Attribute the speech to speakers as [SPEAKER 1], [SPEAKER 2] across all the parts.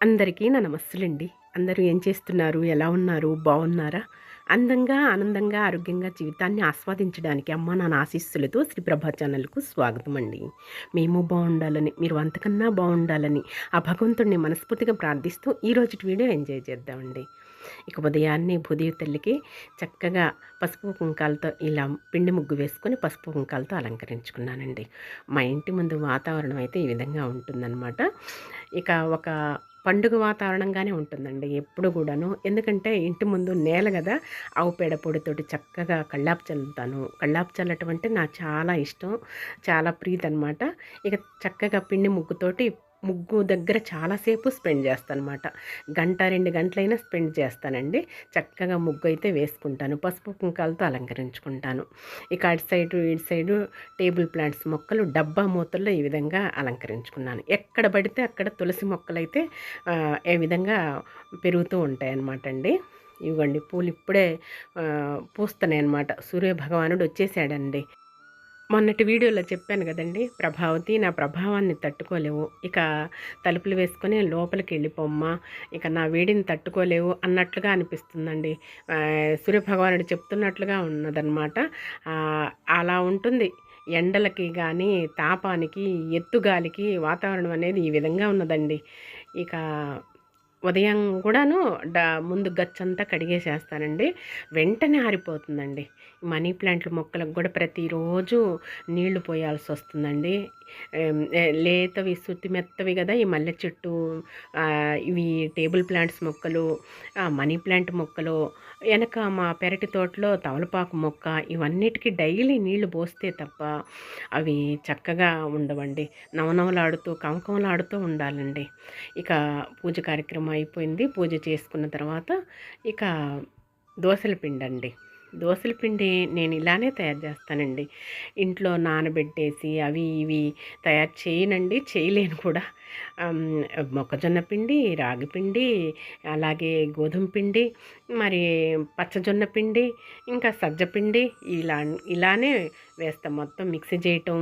[SPEAKER 1] అందరికీ నా నమస్సులండి. అందరూ ఏం చేస్తున్నారు? ఎలా ఉన్నారు? బాగున్నారా అందంగా ఆనందంగా ఆరోగ్యంగా జీవితాన్ని ఆస్వాదించడానికి అమ్మ నా ఆశీస్సులతో శ్రీ ప్రభా ఛానల్కు స్వాగతం అండి మేము బాగుండాలని మీరు అంతకన్నా బాగుండాలని ఆ భగవంతుడిని మనస్ఫూర్తిగా ప్రార్థిస్తూ ఈరోజు వీడియో ఎంజాయ్ చేద్దామండి. ఇక ఉదయాన్నే భూదేవి తల్లికి చక్కగా పసుపు కుంకాలతో ఇలా పిండి ముగ్గు వేసుకొని పసుపు కుంకాలతో అలంకరించుకున్నానండి. మా ఇంటి ముందు వాతావరణం అయితే ఈ విధంగా ఉంటుందన్నమాట. ఇక ఒక పండుగ వాతావరణంగానే ఉంటుందండి ఎప్పుడు కూడాను. ఎందుకంటే ఇంటి ముందు నేల కదా ఆవు పేడ పొడితోటి చక్కగా కళ్ళాపు చల్లుతాను. కళ్ళాపు చల్లటం అంటే నాకు చాలా ఇష్టం చాలా ప్రీతి అనమాట ఇక చక్కగా పిండి ముగ్గుతోటి ముగ్గు దగ్గర చాలాసేపు స్పెండ్ చేస్తాను అనమాట గంట రెండు గంటలైనా స్పెండ్ చేస్తానండి. చక్కగా ముగ్గు అయితే వేసుకుంటాను. పసుపు కుంకాలతో అలంకరించుకుంటాను. ఇక అటు సైడు ఇటు సైడు టేబుల్ ప్లాంట్స్ మొక్కలు డబ్బా మూతల్లో ఈ విధంగా అలంకరించుకున్నాను. ఎక్కడ పడితే అక్కడ తులసి మొక్కలు అయితే ఏ విధంగా పెరుగుతూ ఉంటాయన్నమాట అండి ఇవ్వండి పూలు ఇప్పుడే పూస్తున్నాయి అన్నమాట సూర్య భగవానుడు వచ్చేసాడండి. మొన్నటి వీడియోలో చెప్పాను కదండి ప్రభావతి నా ప్రభావాన్ని తట్టుకోలేవు. ఇక తలుపులు వేసుకొని లోపలికి వెళ్ళిపోమ్మా ఇక నా వేడిని తట్టుకోలేవు అన్నట్లుగా అనిపిస్తుందండి. సూర్యభగవానుడు చెప్తున్నట్లుగా ఉన్నదన్నమాట. అలా ఉంటుంది. ఎండలకి కానీ తాపానికి ఎత్తుగాలికి వాతావరణం అనేది ఈ విధంగా ఉన్నదండి. ఇక ఉదయం కూడాను డా ముందు గచ్చంతా కడిగేసేస్తానండి. వెంటనే ఆరిపోతుందండి. మనీ ప్లాంట్ల మొక్కలకు కూడా ప్రతిరోజు నీళ్ళు పోయాల్సి వస్తుందండి లేతవి శుద్ధి మెత్తవి కదా ఈ మల్లె చెట్టు ఇవి టేబుల్ ప్లాంట్స్ మొక్కలు మనీ ప్లాంట్ మొక్కలు వెనక మా పెరటి తోటలో తవలపాకు మొక్క ఇవన్నిటికీ డైలీ నీళ్ళు పోస్తే తప్ప అవి చక్కగా ఉండవండి. నవనవలాడుతూ కంకంలాడుతూ ఉండాలండి. ఇక పూజ కార్యక్రమం అయిపోయింది. పూజ చేసుకున్న తర్వాత ఇక దోశల పిండండి. దోశల పిండి నేను ఇలానే తయారు చేస్తానండి. ఇంట్లో నానబెట్టేసి అవి ఇవి తయారు చేయనండి చేయలేను కూడా. మొక్కజొన్న పిండి రాగి పిండి అలాగే గోధుమ పిండి మరి పచ్చజొన్న పిండి ఇంకా సజ్జ పిండి ఇలా ఇలానే వేస్తాం. మొత్తం మిక్సీ చేయటం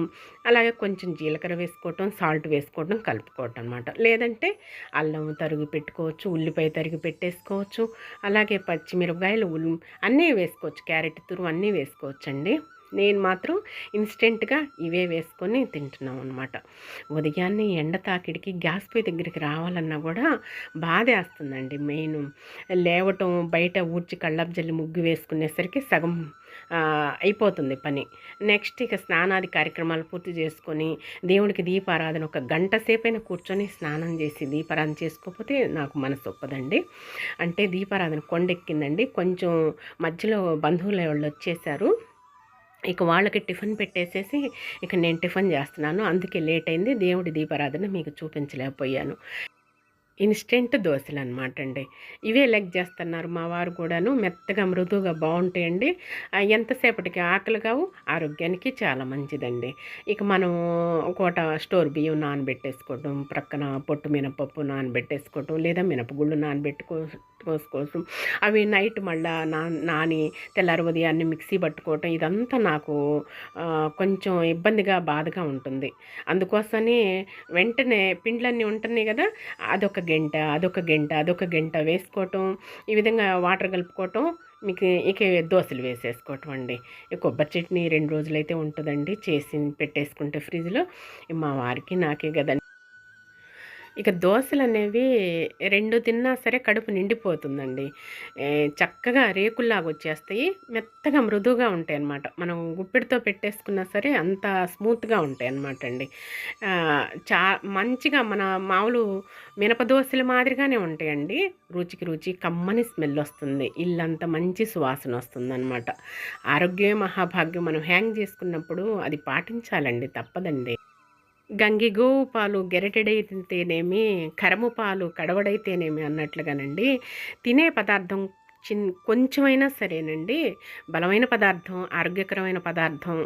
[SPEAKER 1] అలాగే కొంచెం జీలకర్ర వేసుకోవటం సాల్ట్ వేసుకోవటం కలుపుకోవటం అనమాట లేదంటే అల్లం తరిగి పెట్టుకోవచ్చు ఉల్లిపాయ తరిగి పెట్టేసుకోవచ్చు అలాగే పచ్చిమిరపకాయలు అన్నీ వేసుకోవచ్చు. క్యారెట్ తురుము అన్నీ వేసుకోవచ్చండి. నేను మాత్రం ఇన్స్టెంట్గా ఇవే వేసుకొని తింటున్నాం అనమాట ఉదయాన్నే ఎండ తాకిడికి గ్యాస్ పొయ్యి దగ్గరికి రావాలన్నా కూడా బాధేస్తుందండి మెయిన్. లేవటం బయట ఊడ్చి కళ్ళపు జల్లి ముగ్గు వేసుకునేసరికి సగం అయిపోతుంది పని. నెక్స్ట్ ఇక స్నానాది కార్యక్రమాలు పూర్తి చేసుకొని దేవుడికి దీపారాధన ఒక గంట సేపైనా కూర్చొని స్నానం చేసి దీపారాధన చేసుకోకపోతే నాకు మనసు ఒప్పదండి. అంటే దీపారాధన కొండెక్కిందండి. కొంచెం మధ్యలో బంధువుల వాళ్ళు వచ్చేసారు. ఇక వాళ్ళకి టిఫిన్ పెట్టేసేసి ఇక నేను టిఫిన్ చేస్తున్నాను. అందుకే లేట్ అయింది. దేవుడి దీపారాధన మీకు చూపించలేకపోయాను. ఇన్స్టెంట్ దోశలు అనమాట అండి. ఇవే లెగ్ చేస్తున్నారు మా వారు కూడాను. మెత్తగా మృదువుగా బాగుంటాయండి. ఎంతసేపటికి ఆకలి కావు? ఆరోగ్యానికి చాలా మంచిదండి. ఇక మనం కోట స్టోర్ బియ్యం నానబెట్టేసుకోవటం ప్రక్కన పొట్టు మినపప్పు నానబెట్టేసుకోవటం లేదా మినపగుళ్ళు నానబెట్టుకో కోసం. అవి నైట్ మళ్ళా నా నాని తెల్లారి ఉదయాన్నే మిక్సీ పట్టుకోవటం ఇదంతా నాకు కొంచెం ఇబ్బందిగా బాధగా ఉంటుంది. అందుకోసమే వెంటనే పిండ్లన్నీ ఉంటున్నాయి కదా అదొక గంట అదొక గంట అదొక గంట వేసుకోవటం ఈ విధంగా వాటర్ కలుపుకోవటం మీకు ఇక దోశలు వేసేసుకోవటం అండి. కొబ్బరి చట్నీ రెండు రోజులైతే ఉంటుందండి చేసి పెట్టేసుకుంటే ఫ్రిడ్జ్లో మా వారికి నాకే కదండి. ఇక దోశలు అనేవి రెండు తిన్నా సరే కడుపు నిండిపోతుందండి. చక్కగా రేకుల్లాగా వచ్చేస్తాయి. మెత్తగా మృదువుగా ఉంటాయి అన్నమాట మనం గుప్పిడితో పెట్టేసుకున్నా సరే అంత స్మూత్గా ఉంటాయి అన్నమాట అండి చా మంచిగా మన మామూలు మినప దోశలు మాదిరిగానే ఉంటాయండి. రుచికి రుచి కమ్మని స్మెల్ వస్తుంది. ఇల్లంతా మంచి సువాసన వస్తుందన్నమాట. ఆరోగ్యమే మహాభాగ్యం. మనం హ్యాంగ్ చేసుకున్నప్పుడు అది పాటించాలండి తప్పదండి. గంగిగో పాలు గెరటెడైతేనేమి కరము పాలు కడవడైతేనేమి అన్నట్లుగానండి. తినే పదార్థం చిన్ కొంచెమైనా సరేనండి. బలమైన పదార్థం ఆరోగ్యకరమైన పదార్థం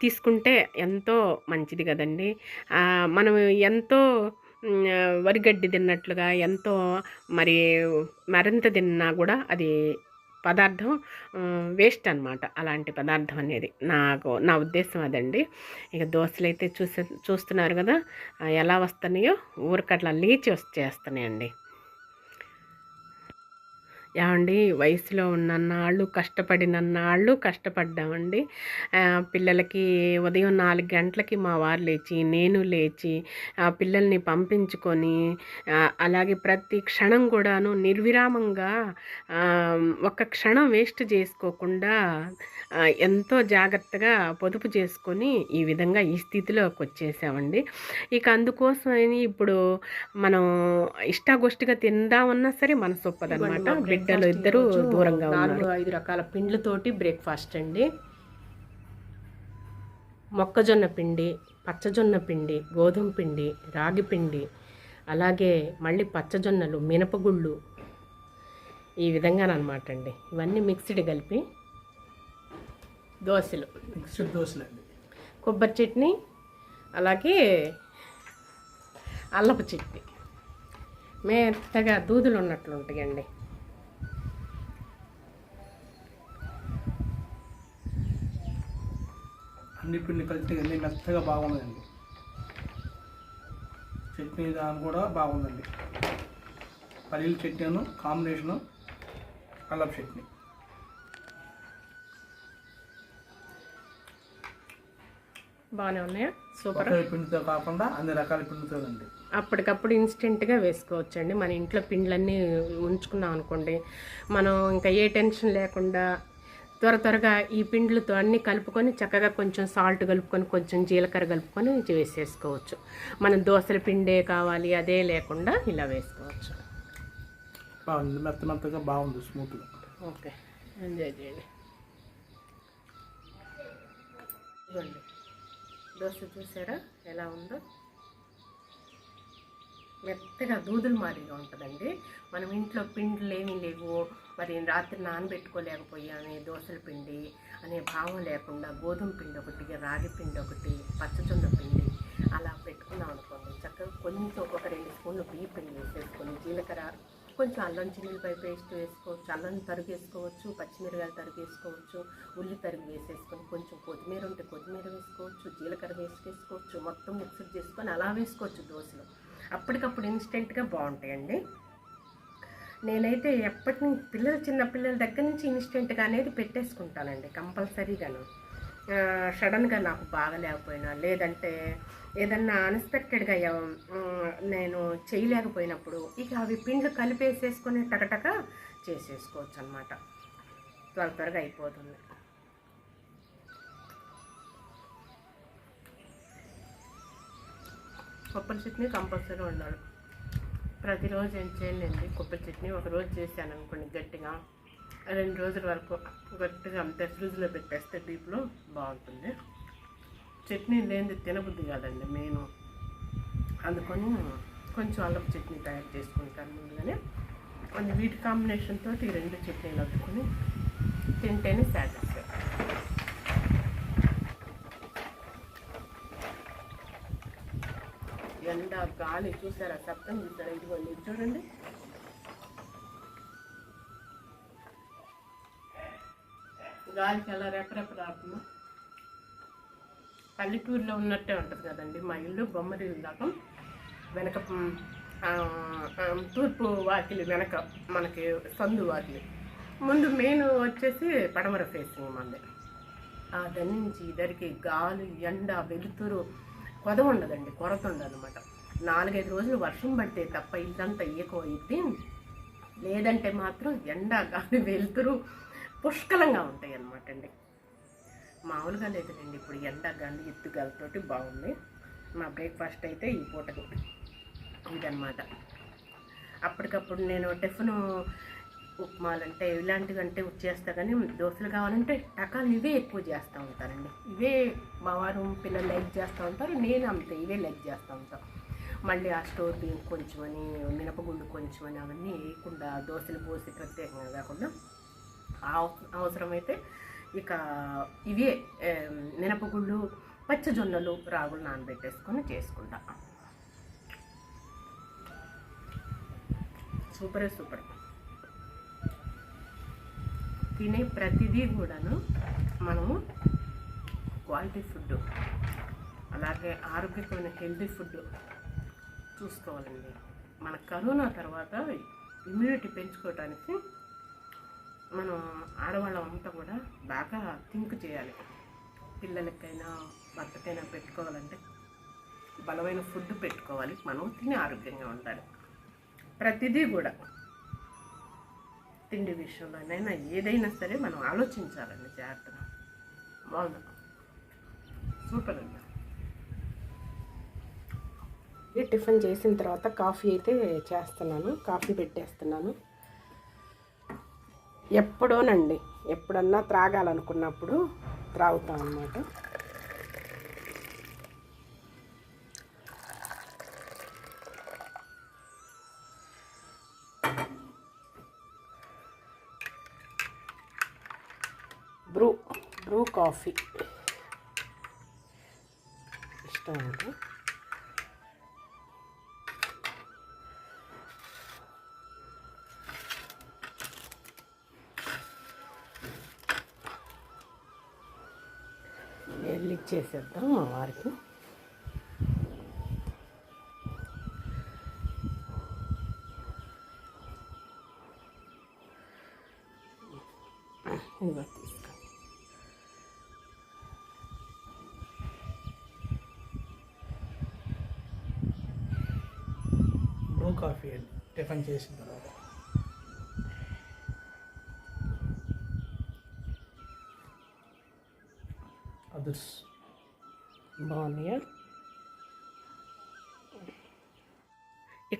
[SPEAKER 1] తీసుకుంటే ఎంతో మంచిది కదండి. మనం ఎంతో వరిగడ్డి తిన్నట్లుగా ఎంతో మరి మరింత తిన్నా కూడా అది
[SPEAKER 2] పదార్థం వేస్ట్ అనమాట అలాంటి పదార్థం అనేది. నాకు నా ఉద్దేశం అదండి. ఇక దోశలు అయితే చూసే చూస్తున్నారు కదా ఎలా వస్తున్నాయో ఊరికట్లా లీచి వచ్చేస్తున్నాయండి ఏమండి? వయసులో ఉన్నన్నాళ్ళు కష్టపడినన్నాళ్ళు కష్టపడ్డామండి. పిల్లలకి ఉదయం నాలుగు గంటలకి మా వారు లేచి నేను లేచి ఆ పిల్లల్ని పంపించుకొని అలాగే ప్రతి క్షణం కూడాను నిర్విరామంగా ఒక ఒక్క క్షణం వేస్ట్ చేసుకోకుండా ఎంతో జాగ్రత్తగా పొదుపు చేసుకొని ఈ విధంగా ఈ స్థితిలోకి వచ్చేసామండి. ఇక అందుకోసమని ఇప్పుడు మనం ఇష్టాగోష్టిగా తిందామన్నా సరే మనసు ఒప్పదనమాట బిడ్డలు ఇద్దరు దూరంగా నాలుగు ఐదు రకాల పిండ్లతోటి బ్రేక్ఫాస్ట్ అండి. మొక్కజొన్న పిండి పచ్చజొన్న పిండి గోధుమ పిండి రాగి పిండి అలాగే మళ్ళీ పచ్చజొన్నలు మినపగుళ్ళు ఈ విధంగానమాట అండి. ఇవన్నీ మిక్స్డ్ కలిపి దోశలు.
[SPEAKER 3] మిక్స్డ్ దోశలు అండి.
[SPEAKER 2] కొబ్బరి చట్నీ అలాగే అల్లపు చట్నీ. మెత్తగా దూదులు ఉన్నట్లు ఉంటాయండి
[SPEAKER 3] అన్ని పిండి కలిసి అన్ని మెత్తగా బాగుందండి. చట్నీ దాని కూడా బాగుందండి. పల్లీల చట్నీను కాంబినేషను అల్లపు చట్నీ.
[SPEAKER 2] బాగానే ఉన్నాయా? సూపర్.
[SPEAKER 3] పిండితో కాకుండా అన్ని రకాల పిండితో అండి
[SPEAKER 2] అప్పటికప్పుడు ఇన్స్టెంట్గా వేసుకోవచ్చండి. మన ఇంట్లో పిండ్లన్నీ ఉంచుకున్నాం అనుకోండి మనం ఇంకా ఏ టెన్షన్ లేకుండా త్వర త్వరగా ఈ పిండ్లతో అన్నీ కలుపుకొని చక్కగా కొంచెం సాల్ట్ కలుపుకొని కొంచెం జీలకర్ర కలుపుకొని వేసేసుకోవచ్చు. మనం దోశల పిండే కావాలి అదే లేకుండా ఇలా వేసుకోవచ్చు.
[SPEAKER 3] బాగుంది. మెత్త మెత్తగా బాగుంది స్మూత్గా.
[SPEAKER 2] ఓకే. ఎంజాయ్ చేయండి. దోశ చూసారా? ఎలా ఉందో? మెత్తగా దూదులు మాదిరిగా ఉంటుందండి. మనం ఇంట్లో పిండిలు ఏమీ లేవు. మరి రాత్రి నానబెట్టుకోలేకపోయామే దోశల పిండి అనే భావం లేకుండా గోధుమ పిండి ఒకటి రాగి పిండి ఒకటి పచ్చజొన్న పిండి అలా పెట్టుకున్నాం అనుకోండి చక్కగా కొంచెం ఒక రెండు స్పూన్లు బియ్య పిండి వేసేసుకొని జీలకర్ర కొంచెం అల్లం చిల్లిపాయ పేస్ట్ వేసుకోవచ్చు అల్లం తరుగు వేసుకోవచ్చు పచ్చిమిరకాయలు తరుగు వేసుకోవచ్చు ఉల్లి తరుగు వేసేసుకొని కొంచెం కొత్తిమీర ఉంటే కొత్తిమీర వేసుకోవచ్చు జీలకర్ర వేసి వేసుకోవచ్చు మొత్తం మిక్సర్ చేసుకొని అలా వేసుకోవచ్చు దోశలో. అప్పటికప్పుడు ఇన్స్టెంట్గా బాగుంటాయండి. నేనైతే ఎప్పటి నుంచి పిల్లలు చిన్న పిల్లల దగ్గర నుంచి ఇన్స్టెంట్గా అనేది పెట్టేసుకుంటానండి కంపల్సరీగాను. సడన్గా నాకు బాగలేకపోయినా లేదంటే ఏదన్నా అన్ఎక్స్పెక్టెడ్గా నేను చేయలేకపోయినప్పుడు ఇక అవి పిండ్లు కలిపేసేసుకొని టకటక చేసేసుకోవచ్చు అనమాట త్వర త్వరగా అయిపోతుంది. కొబ్బరి చట్నీ కంపల్సరీ ఉండాలి. ప్రతిరోజు ఏం చేయండి? కొబ్బరి చట్నీ ఒక రోజు చేశాను అనుకోండి గట్టిగా. రెండు రోజుల వరకు గట్టిగా అంతే ఫ్రిడ్జ్లో పెట్టేస్తే డీప్లో బాగుంటుంది. చట్నీ లేనిది తినబుద్ధి కాదండి మెయిన్. అందుకొని కొంచెం అల్లం చట్నీ తయారు చేసుకుంటాను ముందుగానే. అది వీటి కాంబినేషన్తో ఈ రెండు చట్నీలు అద్దుకొని తింటేనే సాటిస్ఫై ఎండ గాలి చూసారా? సప్తం చూసారా? ఇదిగోండి చూడండి. గాలికి అలా రెపరెపలాడుతుందో పల్లెటూరులో ఉన్నట్టే ఉంటుంది కదండి మా ఇల్లు బొమ్మరి దాకా. వెనక తూర్పు వాకిలి వెనక మనకి సందు వాకిలి. ముందు మెయిన్ వచ్చేసి పడమర ఫేసింగ్ మంది. దాని నుంచి ఇద్దరికి గాలి ఎండ వెలుతురు కొద ఉండదండి కొరత ఉండదు అనమాట నాలుగైదు రోజులు వర్షం పడితే తప్ప ఇల్లంతా ఎక్కువ అయింది లేదంటే మాత్రం ఎండ గాలి వెలుతురు పుష్కలంగా ఉంటాయి అన్నమాట అండి. మామూలుగా లేదండి ఇప్పుడు ఎండ గాలి ఎత్తుగాలతోటి బాగుంది. మా బ్రేక్ఫాస్ట్ అయితే ఈ పూటకు ఇదన్నమాట. అప్పటికప్పుడు నేను టిఫిన్ ఉప్మాలంటే ఇలాంటివంటే చేస్తా కానీ దోశలు కావాలంటే టకాలు ఇవే ఎక్కువ చేస్తూ ఉంటారండి. ఇవే మా వారు పిల్లలు లైక్ చేస్తూ ఉంటారు నేను అంతే ఇవే లైక్ చేస్తూ ఉంటాను మళ్ళీ ఆ స్టోర్ బియ్యం కొంచెం అని మినపగుండు కొంచెం అని అవన్నీ వేయకుండా దోశలు పోసి ప్రత్యేకంగా కాకుండా అవసరమైతే ఇక ఇవే మినపగుళ్ళు పచ్చజొన్నలు రాగులు నానబెట్టేసుకొని చేసుకుంటా. సూపరే సూపర్. తినే ప్రతిదీ కూడాను మనము క్వాలిటీ ఫుడ్ అలాగే ఆరోగ్యకరమైన హెల్తీ ఫుడ్ చూసుకోవాలండి. మన కరోనా తర్వాత ఇమ్యూనిటీ పెంచుకోవడానికి మనం ఆడవాళ్ళం అంతా కూడా బాగా థింక్ చేయాలి. పిల్లలకైనా భర్తకైనా పెట్టుకోవాలంటే బలమైన ఫుడ్ పెట్టుకోవాలి. మనం తిని ఆరోగ్యంగా ఉండాలి. ప్రతిదీ కూడా తిండి విషయంలోనైనా ఏదైనా సరే మనం ఆలోచించాలండి జాగ్రత్తగా. బాగుందా. సూపర్ అండి. టిఫిన్ చేసిన తర్వాత కాఫీ అయితే చేస్తున్నాను కాఫీ పెట్టేస్తున్నాను. ఎప్పుడోనండి ఎప్పుడన్నా త్రాగాలనుకున్నప్పుడు త్రాగుతాం అన్నమాట కాఫీ. ఇష్టం ఉంటే వెళ్ళి ఇచ్చేసేద్దాం మా వారికి. ఇదిగో తీసుకో.
[SPEAKER 3] టిఫిన్ చేసిన తర్వాత అదర్స్
[SPEAKER 2] బాగున్నాయా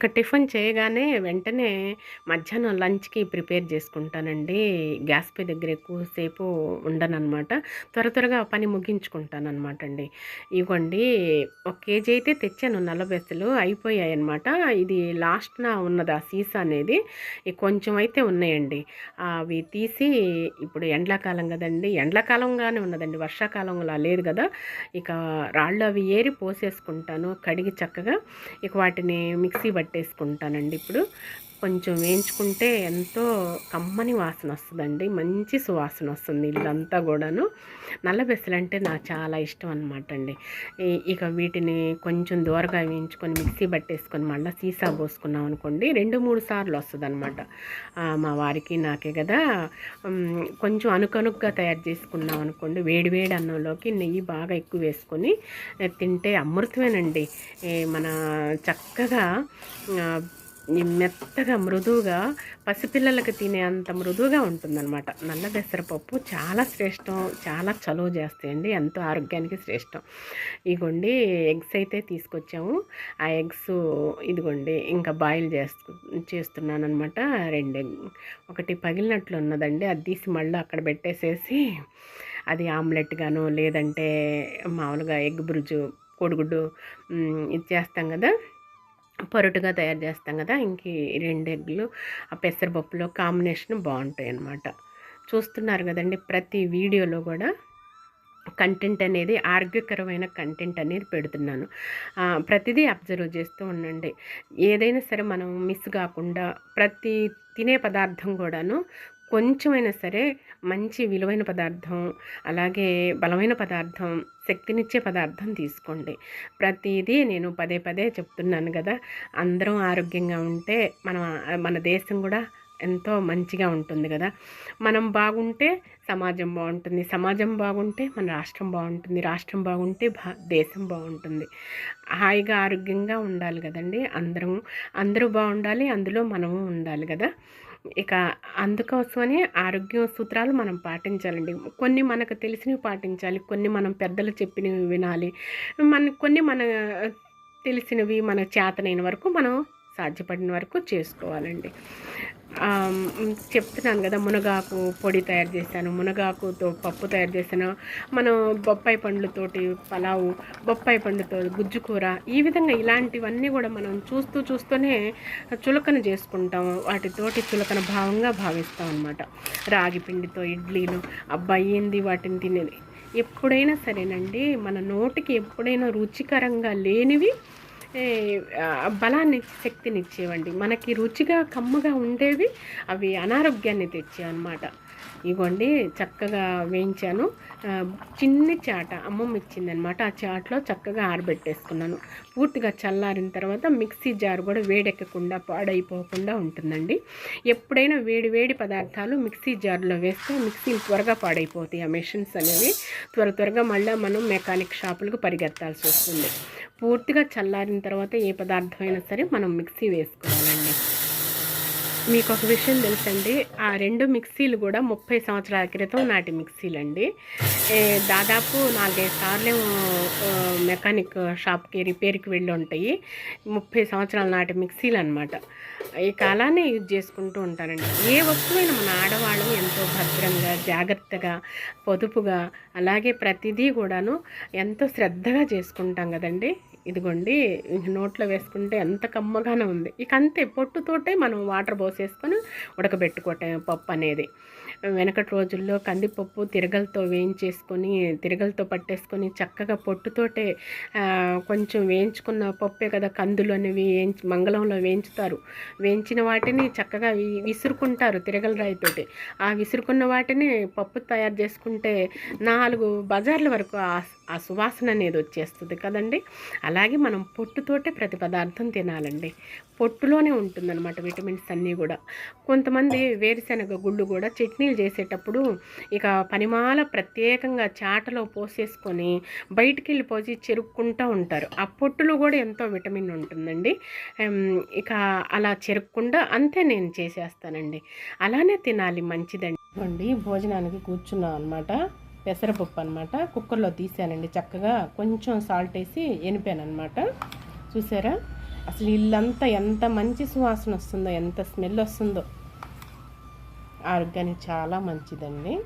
[SPEAKER 2] ఇక టిఫిన్ చేయగానే వెంటనే మధ్యాహ్నం లంచ్కి ప్రిపేర్ చేసుకుంటానండి. గ్యాస్ పే దగ్గర ఎక్కువసేపు ఉండనమాట త్వర త్వరగా పని ముగించుకుంటానమాట అండి ఇవ్వండి ఒక కేజీ అయితే తెచ్చాను నల్లబెసలు అయిపోయాయి అనమాట ఇది లాస్ట్న ఉన్నది ఆ సీసా అనేది. కొంచెం అయితే ఉన్నాయండి. అవి తీసి ఇప్పుడు ఎండాకాలం కదండి. ఎండాకాలంగానే ఉన్నదండి. వర్షాకాలంలా లేదు కదా. ఇక రాళ్ళు అవి ఏరి పోసేసుకుంటాను కడిగి చక్కగా. ఇక వాటిని మిక్సీ పట్టేసుకుంటానండి ఇప్పుడు. కొంచెం వేయించుకుంటే ఎంతో కమ్మని వాసన వస్తుందండి. మంచి సువాసన వస్తుంది ఇదంతా కూడాను. నల్ల బెస్సలు అంటే నాకు చాలా ఇష్టం అనమాట అండి ఇక వీటిని కొంచెం దూరగా వేయించుకొని మిక్సీ పట్టేసుకొని మళ్ళీ సీసా పోసుకున్నాం అనుకోండి రెండు మూడు సార్లు వస్తుంది అనమాట మా వారికి నాకే కదా. కొంచెం అనుకనుగ్గా తయారు చేసుకున్నాం అనుకోండి వేడి వేడి అన్నంలోకి నెయ్యి బాగా ఎక్కువ వేసుకొని తింటే అమృతమేనండి. మన చక్కగా మెత్తగా మృదువుగా పసిపిల్లలకు తినే అంత మృదువుగా ఉంటుందన్నమాట. నల్ల పెసరపప్పు చాలా శ్రేష్టం చాలా చలువ చేస్తాయండి. ఎంతో ఆరోగ్యానికి శ్రేష్టం. ఇదిగోండి ఎగ్స్ అయితే తీసుకొచ్చాము. ఆ ఎగ్స్ ఇదిగోండి ఇంకా బాయిల్ చేస్తు చేస్తున్నాను అనమాట రెండు ఎగ్ ఒకటి పగిలినట్లు ఉన్నదండి. అది తీసి మళ్ళీ అక్కడ పెట్టేసేసి అది ఆమ్లెట్ గాను లేదంటే మామూలుగా ఎగ్ బ్రుజు కోడిగుడ్డు ఇది చేస్తాం కదా. పొరటుగా తయారు చేస్తాం కదా ఇంక ఈ రెండు ఎగ్లు ఆ పెసరపప్పులో కాంబినేషన్ బాగుంటాయి అన్నమాట చూస్తున్నారు కదండి ప్రతి వీడియోలో కూడా కంటెంట్ అనేది ఆరోగ్యకరమైన కంటెంట్ అనేది పెడుతున్నాను. ప్రతిదీ అబ్జర్వ్ చేస్తూ ఉండండి. ఏదైనా సరే మనం మిస్ కాకుండా ప్రతి తినే పదార్థం కూడాను కొంచెమైనా సరే మంచి విలువైన పదార్థం అలాగే బలమైన పదార్థం శక్తినిచ్చే పదార్థం తీసుకోండి. ప్రతిదీ నేను పదే పదే చెప్తున్నాను కదా అందరం ఆరోగ్యంగా ఉంటే మన మన దేశం కూడా ఎంతో మంచిగా ఉంటుంది కదా మనం బాగుంటే సమాజం బాగుంటుంది. సమాజం బాగుంటే మన రాష్ట్రం బాగుంటుంది. రాష్ట్రం బాగుంటే భా దేశం బాగుంటుంది. హాయిగా ఆరోగ్యంగా ఉండాలి కదండి అందరం. అందరూ బాగుండాలి అందులో మనము ఉండాలి కదా ఇక అందుకోసమనే ఆరోగ్య సూత్రాలు మనం పాటించాలండి. కొన్ని మనకు తెలిసినవి పాటించాలి కొన్ని మనం పెద్దలు చెప్పినవి వినాలి. మన కొన్ని మన తెలిసినవి మన చేతనైన వరకు మనం సాధ్యపడిన వరకు చేసుకోవాలండి. చెప్తున్నాను కదా మునగాకు పొడి తయారు చేశాను మునగాకుతో పప్పు తయారు చేశాను మనం బొప్పాయి పండ్లతోటి పలావు బొప్పాయి పండుతో గుజ్జు కూర ఈ విధంగా ఇలాంటివన్నీ కూడా మనం చూస్తూ చూస్తూనే చులకన చేసుకుంటాం. వాటితోటి చులకన భావంగా భావిస్తాం అనమాట రాగి పిండితో ఇడ్లీలు అబ్బాయి ఏంది వాటిని తినేది? ఎప్పుడైనా సరేనండి మన నోటికి ఎప్పుడైనా రుచికరంగా లేనివి బలాన్ని శక్తినిచ్చేవండి మనకి రుచిగా కమ్మగా ఉండేవి అవి అనారోగ్యాన్ని తెచ్చేవన్నమాట ఇవ్వండి చక్కగా వేయించాను. చిన్ని చాట అమ్మమ్మ ఇచ్చిందనమాట ఆ చాట్లో చక్కగా ఆరబెట్టేసుకున్నాను. పూర్తిగా చల్లారిన తర్వాత మిక్సీ జార్ కూడా వేడెక్కకుండా పాడైపోకుండా ఉంటుందండి. ఎప్పుడైనా వేడి వేడి పదార్థాలు మిక్సీ జార్లో వేస్తే మిక్సీ త్వరగా పాడైపోతాయి. ఆ మెషిన్స్ అనేవి త్వర త్వరగా మళ్ళీ మనం మెకానిక్ షాపులకు పరిగెత్తాల్సి వస్తుంది. పూర్తిగా చల్లారిన తర్వాత ఏ పదార్థం అయినా సరే మనం మిక్సీ వేసుకోవాలి. మీకు ఒక విషయం తెలుసండి. ఆ రెండు మిక్సీలు కూడా ముప్పై సంవత్సరాల క్రితం నాటి మిక్సీలు అండి దాదాపు నాలుగైదు సార్లు మెకానిక్ షాప్కి రిపేర్కి వెళ్ళి ఉంటాయి. ముప్పై సంవత్సరాల నాటి మిక్సీలు అనమాట ఈ కాలాన్ని యూజ్ చేసుకుంటూ ఉంటారండి. ఏ వస్తువైనా మన ఆడవాళ్ళు ఎంతో భద్రంగా జాగ్రత్తగా పొదుపుగా అలాగే ప్రతిదీ కూడాను ఎంతో శ్రద్ధగా చేసుకుంటాం కదండి. ఇదిగోండి నోట్లో వేసుకుంటే ఎంత కమ్మగానే ఉంది. ఇక అంతే పొట్టుతోటే మనం వాటర్ పోసేసుకొని ఉడకబెట్టుకోవటం పప్పు అనేది. వెనకటి రోజుల్లో కందిపప్పు తిరగలతో వేయించేసుకొని తిరగలతో పట్టేసుకొని చక్కగా పొట్టుతోటే కొంచెం వేయించుకున్న పప్పే కదా కందులు అనేవి వేయించి మంగళంలో వేయించుతారు. వేయించిన వాటిని చక్కగా విసురుకుంటారు తిరగల రాయితోటి. ఆ విసురుకున్న వాటిని పప్పు తయారు చేసుకుంటే నాలుగు బజార్ల వరకు ఆ- సువాసన అనేది వచ్చేస్తుంది కదండి. అలాగే మనం పొట్టుతోటే ప్రతి పదార్థం తినాలండి. పొట్టులోనే ఉంటుందన్నమాట విటమిన్స్ అన్నీ కూడా. కొంతమంది వేరుశనగ గుళ్ళు కూడా చట్నీ చట్నీలు చేసేటప్పుడు ఇక పనిమాల ప్రత్యేకంగా చాటలో పోసేసుకొని బయటికి వెళ్ళి పోసి చెరుక్కుంటూ ఉంటారు. ఆ పొట్టులో కూడా ఎంతో విటమిన్ ఉంటుందండి. ఇక అలా చెరుక్కుండా అంతే నేను చేసేస్తానండి. అలానే తినాలి మంచిదండి. అండి భోజనానికి కూర్చున్నాం అనమాట పెసరపప్పు అనమాట కుక్కర్లో తీసానండి చక్కగా కొంచెం సాల్ట్ వేసి ఎనిపాను అనమాట చూసారా? అసలు ఇల్లంతా ఎంత మంచి సువాసన వస్తుందో ఎంత స్మెల్ వస్తుందో. ఆరోగ్యానికి చాలా మంచిదండి.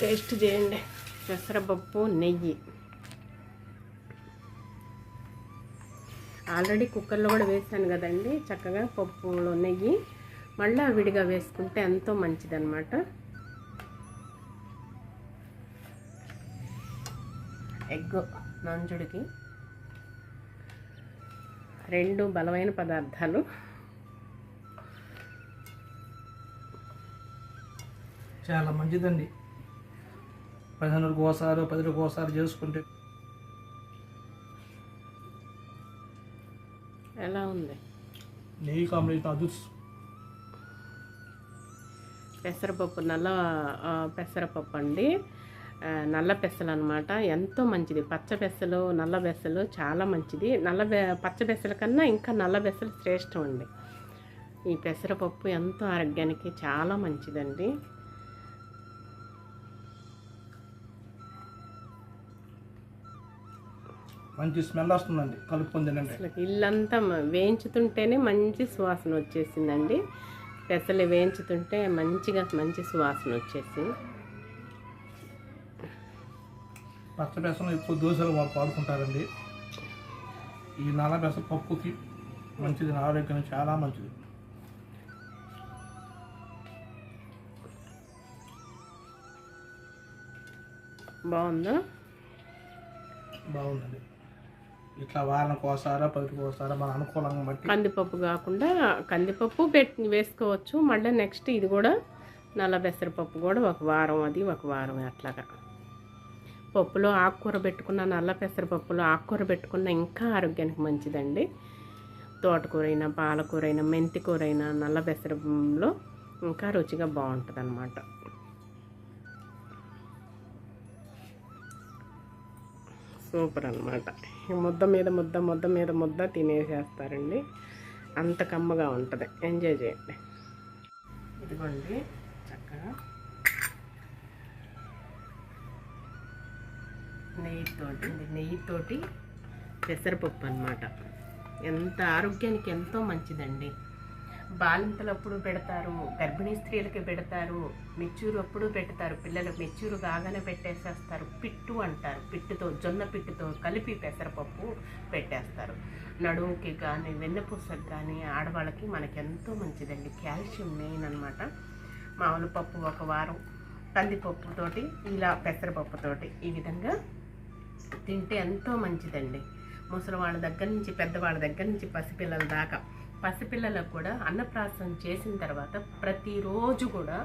[SPEAKER 2] టేస్ట్ చేయండి. పెసరపప్పు నెయ్యి. ఆల్రెడీ కుక్కర్లో కూడా వేసాను కదండి. చక్కగా పప్పులో నెయ్యి. మళ్ళీ విడిగా వేసుకుంటే ఎంతో మంచిదన్నమాట. ఎగ్ నంజుడికి రెండు బలమైన పదార్థాలు.
[SPEAKER 3] చాలా మంచిదండి. పదిహేనులకు ఒకసారి పది రోజులకు ఒకసారి చేసుకుంటే
[SPEAKER 2] ఎలా ఉంది?
[SPEAKER 3] నెయ్యి కాంబినేషన్ అదృష్టం
[SPEAKER 2] పెసరపప్పు నల్ల పెసరపప్పు అండి. నల్ల పెసలు అనమాట ఎంతో మంచిది. పచ్చ పెసలు నల్ల పెసలు చాలా మంచిది. నల్ల పచ్చ పెసల కన్నా ఇంకా నల్ల పెసలు శ్రేష్టం అండి. ఈ పెసరపప్పు ఎంతో ఆరోగ్యానికి చాలా మంచిదండి.
[SPEAKER 3] మంచి స్మెల్ వస్తుందండి. కలుపుకొని తినండి
[SPEAKER 2] అసలు ఇల్లంతా వేయించుతుంటేనే మంచి సువాసన వచ్చేసిందండి. పెసలు వేయించుతుంటే మంచిగా మంచి సువాసన వచ్చేసి
[SPEAKER 3] పచ్చ బెసం ఎక్కువ దోశలు వాళ్ళు వాడుకుంటారండి. ఈ నల్ల బెసం పప్పుకి మంచిది ఆరోగ్యానికి చాలా మంచిది.
[SPEAKER 2] బాగుందా?
[SPEAKER 3] బాగుందండి. ఇట్లా వారానికి ఒకసారా పదికి ఒకసారా మన అనుకూలంగా బట్టి
[SPEAKER 2] కందిపప్పు కాకుండా కందిపప్పు పెట్టి వేసుకోవచ్చు. మళ్ళీ నెక్స్ట్ ఇది కూడా నల్ల పెసరపప్పు కూడా ఒక వారం అది ఒక వారం అట్లాగా. పప్పులో ఆకుకూర పెట్టుకున్న నల్ల పెసరపప్పులో ఆకుకూర పెట్టుకున్న ఇంకా ఆరోగ్యానికి మంచిదండి. తోటకూర అయినా పాలకూర అయినా నల్ల పెసరంలో ఇంకా రుచిగా బాగుంటుంది సూపర్ అనమాట ముద్ద మీద ముద్ద ముద్ద మీద ముద్ద తినేసేస్తారండి. అంత కమ్మగా ఉంటుంది. ఎంజాయ్ చేయండి. ఇదిగోండి చక్కగా నెయ్యితోటి నెయ్యితోటి పెసరపప్పు అనమాట ఎంత ఆరోగ్యానికి ఎంతో మంచిదండి. బాలింతలప్పుడు పెడతారు గర్భిణీ స్త్రీలకి పెడతారు మెచ్యూర్ అప్పుడు పెడతారు పిల్లలు మెచ్యూర్ కాగానే పెట్టేసేస్తారు. పిట్టు అంటారు పిట్టుతో జొన్న పిట్టుతో కలిపి పెసరపప్పు పెట్టేస్తారు. నడుముకి కానీ వెన్నపూసకు కానీ ఆడవాళ్ళకి మనకి ఎంతో మంచిదండి. కాల్షియం మెయిన్ అనమాట మామూలు పప్పు ఒక వారం కందిపప్పుతోటి ఇలా పెసరపప్పుతోటి ఈ విధంగా తింటే ఎంతో మంచిదండి. ముసలి వాళ్ళ దగ్గర నుంచి పెద్దవాళ్ళ దగ్గర నుంచి పసిపిల్లల దాకా పసిపిల్లలకు కూడా అన్నప్రాసం చేసిన తర్వాత ప్రతిరోజు కూడా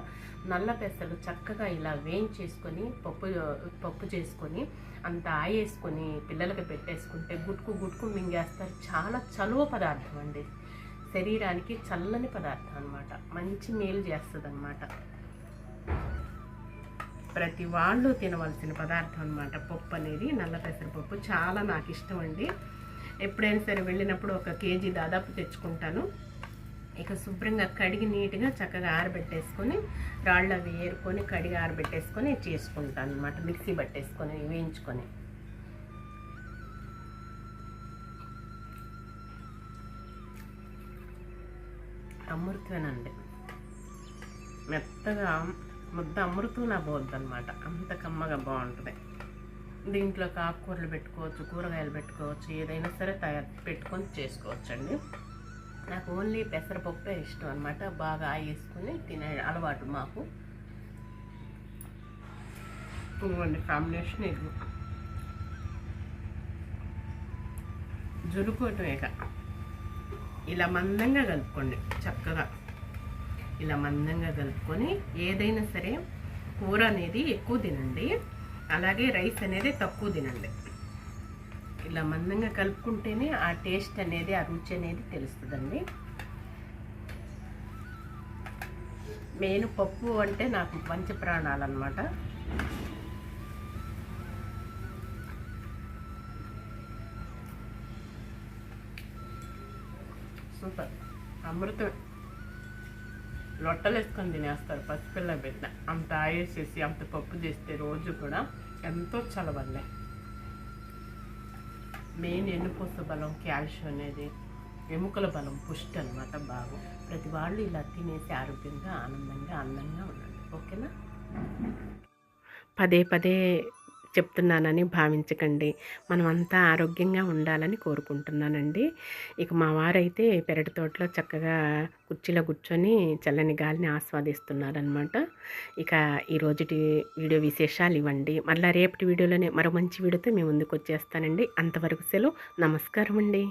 [SPEAKER 2] నల్ల పెసలు చక్కగా ఇలా వేయించేసుకొని పప్పు పప్పు చేసుకొని అంత ఆయేసుకొని పిల్లలకి పెట్టేసుకుంటే గుట్కు గుట్కు మింగేస్తారు. చాలా చలువ పదార్థం అండి. శరీరానికి చల్లని పదార్థం అనమాట మంచి మేలు చేస్తుంది అనమాట ప్రతి వాళ్ళు తినవలసిన పదార్థం అనమాట పప్పు అనేది నల్ల పెసరపప్పు చాలా నాకు ఇష్టం అండి. ఎప్పుడైనా సరే వెళ్ళినప్పుడు ఒక కేజీ దాదాపు తెచ్చుకుంటాను. ఇక శుభ్రంగా కడిగి నీట్గా చక్కగా ఆరబెట్టేసుకొని రాళ్ళు అవి ఏరుకొని కడిగి ఆరబెట్టేసుకొని చేసుకుంటాను అనమాట మిక్సీ పట్టేసుకొని వేయించుకొని. అమృతమేనండి మెత్తగా ముద్ద అమృతం నా పోద్ది అంత కమ్మగా బాగుంటుంది. దీంట్లో ఆకుకూరలు పెట్టుకోవచ్చు కూరగాయలు పెట్టుకోవచ్చు ఏదైనా సరే తయారు పెట్టుకొని చేసుకోవచ్చండి. నాకు ఓన్లీ పెసరపప్పే ఇష్టం అనమాట బాగా వేసుకొని తినే అలవాటు మాకు. ఇవ్వండి కాంబినేషన్ ఇది జురుకోవటమేక ఇలా మందంగా కలుపుకోండి చక్కగా. ఇలా మందంగా కలుపుకొని ఏదైనా సరే కూర అనేది ఎక్కువ తినండి. అలాగే రైస్ అనేది తక్కువ తినండి. ఇలా మందంగా కలుపుకుంటేనే ఆ టేస్ట్ అనేది ఆ రుచి అనేది తెలుస్తుందండి. మెయిన్ పప్పు అంటే నాకు పంచ ప్రాణాలు అనమాట సూపర్. అమృతం రొట్టెలు వేసుకొని తినేస్తారు పసిపిల్ల బిడ్డ. అంత ఆయేసేసి అంత పప్పు చేస్తే రోజు కూడా ఎంతో చలవల్లే మెయిన్ ఎన్నుపూస బలం కాల్షియం అనేది ఎముకల బలం పుష్టి అనమాట బాగు ప్రతి వాళ్ళు ఇలా తినేసి ఆరోగ్యంగా ఆనందంగా అందంగా ఉండండి. ఓకేనా? పదే పదే చెప్తున్నానని భావించకండి. మనమంతా ఆరోగ్యంగా ఉండాలని కోరుకుంటున్నానండి. ఇక మా వారైతే పెరటి తోటలో చక్కగా కుర్చీలో కూర్చొని చల్లని గాలిని ఆస్వాదిస్తున్నారనమాట ఇక ఈరోజుటి వీడియో విశేషాలు ఇవ్వండి. మళ్ళీ రేపటి వీడియోలోనే మరో మంచి వీడియోతో మేము ముందుకు వచ్చేస్తానండి. అంతవరకు సెలవు. నమస్కారం అండి